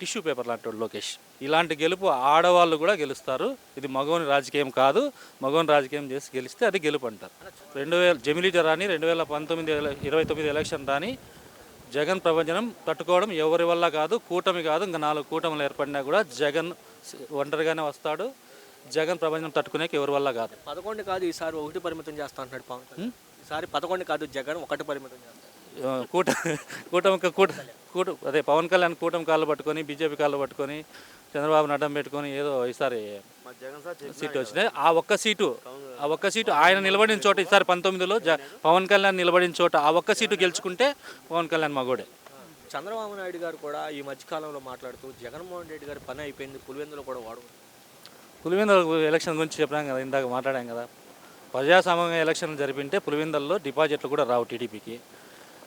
Tissue paper లాంటి వాడు లోకేష్. ఇలాంటి గెలుపు ఆడవాళ్ళు కూడా గెలుస్తారు. ఇది మగవాని రాజకీయం కాదు. మగవాని రాజకీయం చేసి గెలిస్తే అది గెలుపు అంటారు. రెండు వేల జమిలీజ రాని రెండు వేల పంతొమ్మిది ఇరవై తొమ్మిది ఎలక్షన్ రాని జగన్ ప్రపంచనం తట్టుకోవడం ఎవరి వల్ల కాదు కూటమి కాదు. ఇంకా నాలుగు కూటములు ఏర్పడినా కూడా జగన్ ఒంటరిగానే వస్తాడు. జగన్ ప్రపంచం తట్టుకునేకి ఎవరి వల్ల కాదు. పదకొండు కాదు ఈసారి ఒకటి పరిమితం చేస్తా అంటున్నాడు పవన్ ఈసారి పదకొండు కాదు జగన్ ఒకటి పరిమితం చేస్తాడు. కూట కూటమి కూట కూట అదే పవన్ కళ్యాణ్ కూటమి కాళ్ళు పట్టుకొని బీజేపీ కాళ్ళు పట్టుకొని చంద్రబాబు అడ్డం పెట్టుకొని ఏదో ఈసారి సీటు వచ్చినాయి ఆ ఒక్క సీటు ఆ ఒక్క సీటు ఆయన నిలబడిన చోట ఈసారి పంతొమ్మిదిలో జ పవన్ కళ్యాణ్ నిలబడిన చోట ఆ ఒక్క సీటు గెలుచుకుంటే పవన్ కళ్యాణ్ మగోడే. చంద్రబాబు నాయుడు గారు కూడా ఈ మధ్యకాలంలో మాట్లాడుతూ జగన్మోహన్ రెడ్డి గారి పని అయిపోయింది పులివెందులో కూడా వాడు పులివెందుల ఎలక్షన్ గురించి చెప్పాం కదా ఇందాక మాట్లాడాం కదా. ప్రజాస్వామ్యంగా ఎలక్షన్లు జరిపింటే పులివెందుల్లో డిపాజిట్లు కూడా రావు టీడీపీకి.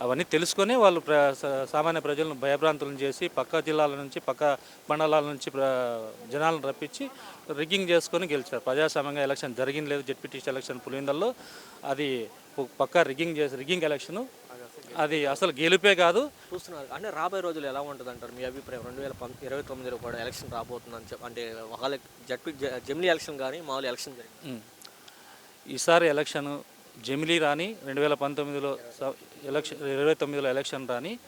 అవన్నీ తెలుసుకొని వాళ్ళు ప్ర సామాన్య ప్రజలను భయభ్రాంతులను చేసి పక్క జిల్లాల నుంచి పక్క మండలాల నుంచి జనాలను రప్పించి రిగ్గింగ్ చేసుకొని గెలిచారు. ప్రజాస్వామ్యంగా ఎలక్షన్ జరిగింది లేదు జెడ్పీటీసీ ఎలక్షన్ పులివెందుల్లో అది పక్కా రిగ్గింగ్ చేసి రిగ్గింగ్ ఎలక్షను. అది అసలు గెలుపే కాదు. చూస్తున్నారు. అంటే రాబోయే రోజులు ఎలా ఉంటుంది అంటారు మీ అభిప్రాయం. రెండు వేల పం ఇరవై తొమ్మిదిలో కూడా ఎలక్షన్ రాబోతుందని చెప్పి అంటే ఒకవేళ జడ్పీ జమిలీ ఎలక్షన్ కానీ మామూలు ఎలక్షన్ జరిగింది. ఈసారి ఎలక్షన్ జమిలీ రాని రెండు వేల పంతొమ్మిదిలో స- ఎలక్షన్ ఇరవై తొమ్మిదిలో ఎలక్షన్ రాని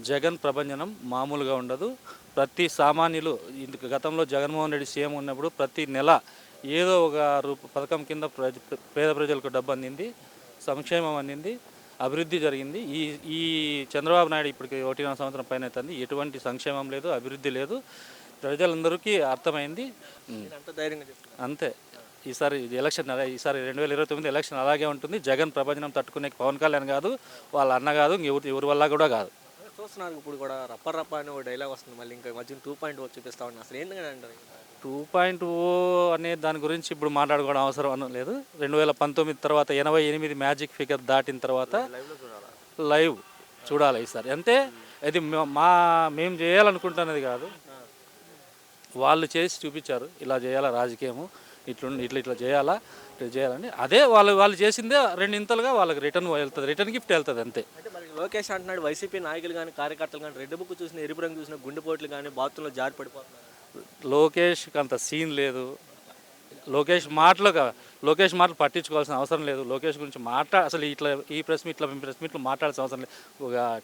జగన్ ప్రభంజనం మామూలుగా ఉండదు. ప్రతి సామాన్యులు ఇందుకు గతంలో జగన్మోహన్ రెడ్డి సీఎం ఉన్నప్పుడు ప్రతి నెల ఏదో ఒక రూప పథకం కింద ప్రజ పేద ప్రజలకు డబ్బు అందింది సంక్షేమం అందింది అభివృద్ధి జరిగింది. ఈ ఈ చంద్రబాబు నాయుడు ఇప్పటికి ఒకటిన్నర సంవత్సరం పైన అవుతుంది ఎటువంటి సంక్షేమం లేదు అభివృద్ధి లేదు. ప్రజలందరికీ అర్థమైంది. అంతే. ఈసారి ఇది ఎలక్షన్ ఈసారి రెండు వేల ఇరవై తొమ్మిది ఎలక్షన్ అలాగే ఉంటుంది. జగన్ ప్రపంచం తట్టుకునే పవన్ కళ్యాణ్ కాదు వాళ్ళ అన్న కాదు ఎవరు ఎవరి వల్ల కూడా కాదు. చూస్తున్నారు ఇప్పుడు కూడా రప్ప రప్ప అని ఒక డైలాగ్ వస్తుంది మళ్ళీ ఇంకా మధ్య టూ పాయింట్ ఓ చూపిస్తా ఉన్నా. అసలు ఏంటంటే అంటారు? టూ పాయింట్ ఓ అనే దాని గురించి ఇప్పుడు మాట్లాడుకోవడం అవసరం లేదు. రెండు వేల పంతొమ్మిది తర్వాత ఎనభై ఎనిమిది మ్యాజిక్ ఫిగర్ దాటిన తర్వాత లైవ్ చూడాలి? ఈసారి. ఇది మ- మా మేము చేయాలనుకుంటున్నది కాదు. వాళ్ళు చేసి చూపించారు ఇలా చేయాలా రాజకీయము. ఇట్లా ఇట్లా ఇట్లా చేయాలా ఇట్లా చేయాలని. అదే వాళ్ళు వాళ్ళు చేసిందే రెండింతలుగా వాళ్ళకి రిటర్న్ వెళ్తుంది రిటర్న్ గిఫ్ట్ వెళ్తుంది అంతే. అంటే మరి లోకేష్ అంటున్నాడు వైసీపీ నాయకులు కానీ కార్యకర్తలు కానీ రెడ్ బుక్ చూసిన ఎరుపు రంగు చూసిన గుండెపోట్లు కానీ బాత్రూంలో జారి పడిపోతున్నారు లోకేష్కి అంత సీన్ లేదు. లోకేష్ మాటలు లోకేష్ మాటలు పట్టించుకోవాల్సిన అవసరం లేదు. లోకేష్ గురించి మాట్లా అసలు ఇట్లా ఈ ప్రెస్ మీట్లో ప్రెస్ మీట్లో మాట్లాడాల్సిన అవసరం లేదు. ఒక